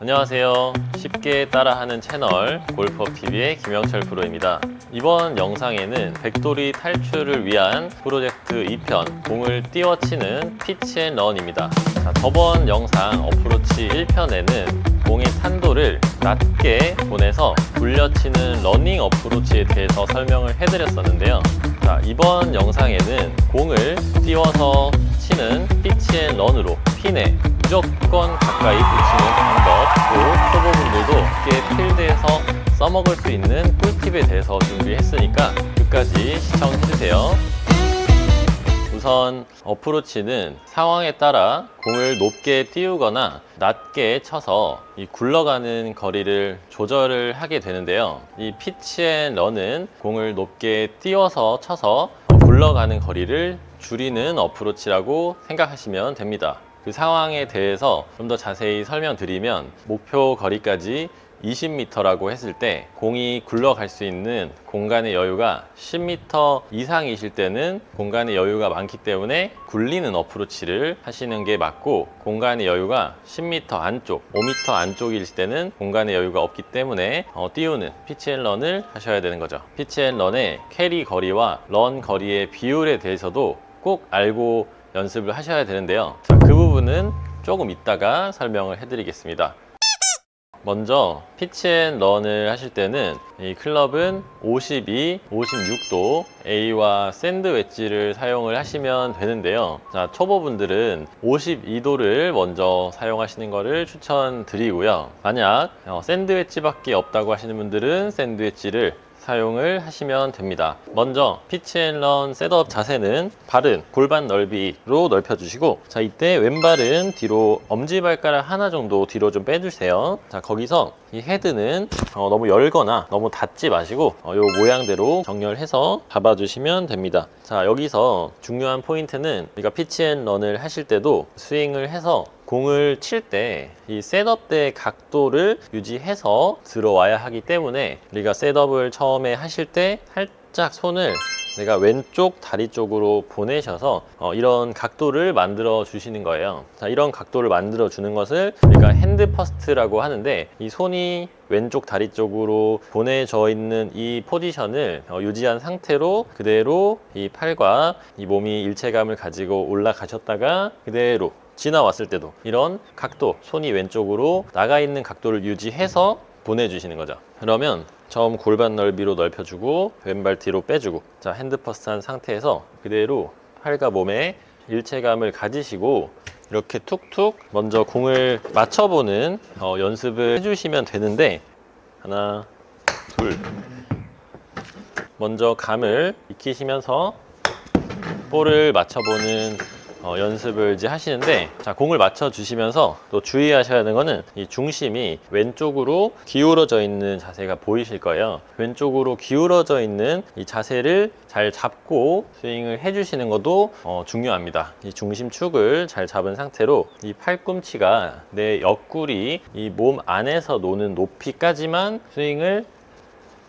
안녕하세요. 쉽게 따라하는 채널 골프TV의 김영철 프로입니다. 이번 영상에는 백돌이 탈출을 위한 프로젝트 2편 공을 띄워치는 피치앤런입니다. 자, 저번 영상 어프로치 1편에는 공의 탄도를 낮게 보내서 굴려치는 러닝 어프로치에 대해서 설명을 해드렸었는데요. 자, 이번 영상에는 공을 띄워서 치는 피치앤런으로 핀에 무조건 가까이 붙이는 방법 또 초보분들도 쉽게 필드에서 써먹을 수 있는 꿀팁에 대해서 준비했으니까 끝까지 시청해주세요. 우선 어프로치는 상황에 따라 공을 높게 띄우거나 낮게 쳐서 이 굴러가는 거리를 조절을 하게 되는데요. 이 피치앤런은 공을 높게 띄워서 쳐서 굴러가는 거리를 줄이는 어프로치라고 생각하시면 됩니다. 그 상황에 대해서 좀 더 자세히 설명드리면 목표 거리까지 20m라고 했을 때 공이 굴러갈 수 있는 공간의 여유가 10m 이상이실 때는 공간의 여유가 많기 때문에 굴리는 어프로치를 하시는 게 맞고 공간의 여유가 10m 안쪽, 5m 안쪽일 때는 공간의 여유가 없기 때문에 어, 띄우는 피치앤런을 하셔야 되는 거죠. 피치앤런의 캐리 거리와 런 거리의 비율에 대해서도 꼭 알고 연습을 하셔야 되는데요. 자, 그 부분은 조금 이따가 설명을 해드리겠습니다. 먼저 피치앤런을 하실 때는 이 클럽은 52, 56도 A와 샌드 웨지를 사용을 하시면 되는데요. 자, 초보분들은 52도를 먼저 사용하시는 것을 추천드리고요. 만약 어, 샌드 웨지밖에 없다고 하시는 분들은 샌드 웨지를 사용을 하시면 됩니다. 먼저 피치앤런 셋업 자세는 발은 골반 넓이로 넓혀주시고 자 이때 왼발은 뒤로 엄지발가락 하나 정도 뒤로 좀 빼주세요. 자 거기서 이 헤드는 어, 너무 열거나 너무 닫지 마시고 어, 요 모양대로 정렬해서 잡아주시면 됩니다. 자 여기서 중요한 포인트는 우리가 피치앤런을 하실 때도 스윙을 해서 공을 칠 때 이 셋업 때 각도를 유지해서 들어와야 하기 때문에 우리가 셋업을 처음에 하실 때 살짝 손을 내가 왼쪽 다리 쪽으로 보내셔서 어, 이런 각도를 만들어 주시는 거예요. 자, 이런 각도를 만들어 주는 것을 우리가 핸드 퍼스트라고 하는데 이 손이 왼쪽 다리 쪽으로 보내져 있는 이 포지션을 어, 유지한 상태로 그대로 이 팔과 이 몸이 일체감을 가지고 올라가셨다가 그대로 지나왔을 때도 이런 각도, 손이 왼쪽으로 나가 있는 각도를 유지해서 보내주시는 거죠. 그러면 처음 골반 넓이로 넓혀주고 왼발 뒤로 빼주고 자 핸드 퍼스트 한 상태에서 그대로 팔과 몸에 일체감을 가지시고 이렇게 툭툭 먼저 공을 맞춰보는 어, 연습을 해주시면 되는데 하나 둘 먼저 감을 익히시면서 볼을 맞춰보는 어, 연습을 이제 하시는데 자 공을 맞춰 주시면서 또 주의하셔야 하는 거는 이 중심이 왼쪽으로 기울어져 있는 자세가 보이실 거예요. 왼쪽으로 기울어져 있는 이 자세를 잘 잡고 스윙을 해주시는 것도 어, 중요합니다. 이 중심축을 잘 잡은 상태로 이 팔꿈치가 내 옆구리 이 몸 안에서 노는 높이까지만 스윙을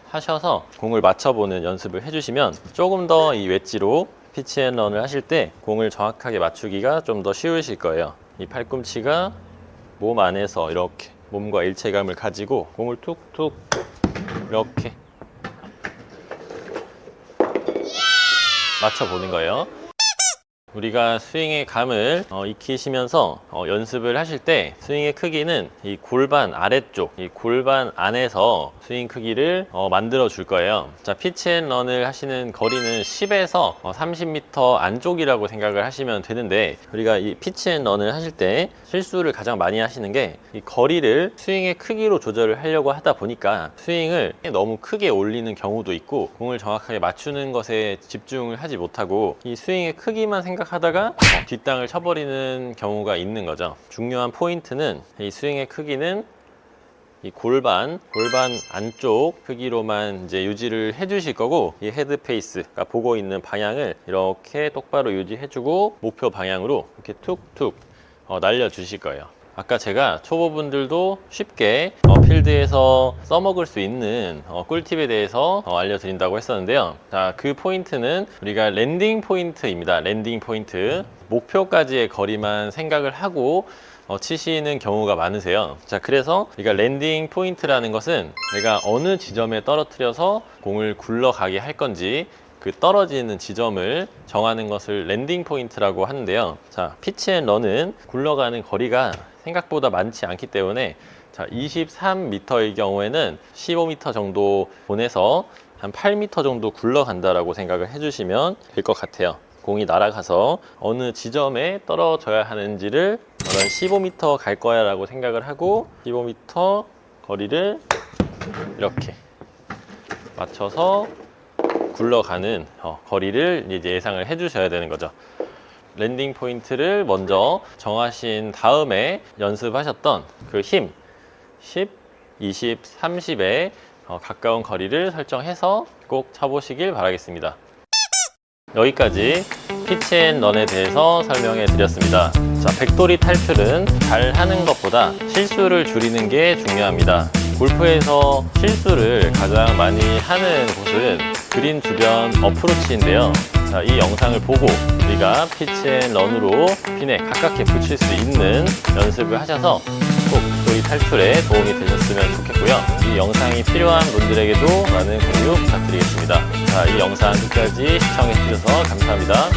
하셔서 공을 맞춰보는 연습을 해주시면 조금 더 이 웨지로 피치앤런을 하실 때 공을 정확하게 맞추기가 좀 더 쉬우실 거예요. 이 팔꿈치가 몸 안에서 이렇게 몸과 일체감을 가지고 공을 툭툭 이렇게 맞춰보는 거예요. 우리가 스윙의 감을 어, 익히시면서 어, 연습을 하실 때 스윙의 크기는 이 골반 아래쪽, 이 골반 안에서 스윙 크기를 어, 만들어 줄 거예요. 자, 피치앤런을 하시는 거리는 10에서 30m 안쪽이라고 생각을 하시면 되는데 우리가 이 피치앤런을 하실 때 실수를 가장 많이 하시는 게 이 거리를 스윙의 크기로 조절을 하려고 하다 보니까 스윙을 너무 크게 올리는 경우도 있고 공을 정확하게 맞추는 것에 집중을 하지 못하고 이 스윙의 크기만 생각 하다가 어, 뒷땅을 쳐버리는 경우가 있는 거죠. 중요한 포인트는 이 스윙의 크기는 이 골반, 골반 안쪽 크기로만 이제 유지를 해주실 거고 이 헤드 페이스가 보고 있는 방향을 이렇게 똑바로 유지해주고 목표 방향으로 이렇게 툭툭 어, 날려주실 거예요. 아까 제가 초보분들도 쉽게 어, 필드에서 써먹을 수 있는 어, 꿀팁에 대해서 어, 알려드린다고 했었는데요. 자, 그 포인트는 우리가 랜딩 포인트입니다. 랜딩 포인트. 목표까지의 거리만 생각을 하고 어, 치시는 경우가 많으세요. 자, 그래서 우리가 랜딩 포인트라는 것은 내가 어느 지점에 떨어뜨려서 공을 굴러가게 할 건지 그 떨어지는 지점을 정하는 것을 랜딩 포인트라고 하는데요. 자, 피치 앤 런은 굴러가는 거리가 생각보다 많지 않기 때문에 자, 23m의 경우에는 15m 정도 보내서 한 8m 정도 굴러간다라고 생각을 해주시면 될 것 같아요. 공이 날아가서 어느 지점에 떨어져야 하는지를 저는 15m 갈 거야 라고 생각을 하고 15m 거리를 이렇게 맞춰서 굴러가는 어, 거리를 이제 예상을 해 주셔야 되는 거죠. 랜딩 포인트를 먼저 정하신 다음에 연습하셨던 그 힘, 10, 20, 30에 어, 가까운 거리를 설정해서 꼭 쳐보시길 바라겠습니다. 여기까지 피치앤런에 대해서 설명해 드렸습니다. 자, 백돌이 탈출은 잘 하는 것보다 실수를 줄이는 게 중요합니다. 골프에서 실수를 가장 많이 하는 곳은 그린 주변 어프로치인데요. 자, 이 영상을 보고 우리가 피치앤런으로 핀에 가깝게 붙일 수 있는 연습을 하셔서 꼭 백돌이 탈출에 도움이 되셨으면 좋겠고요. 이 영상이 필요한 분들에게도 많은 공유 부탁드리겠습니다. 자, 이 영상 끝까지 시청해 주셔서 감사합니다.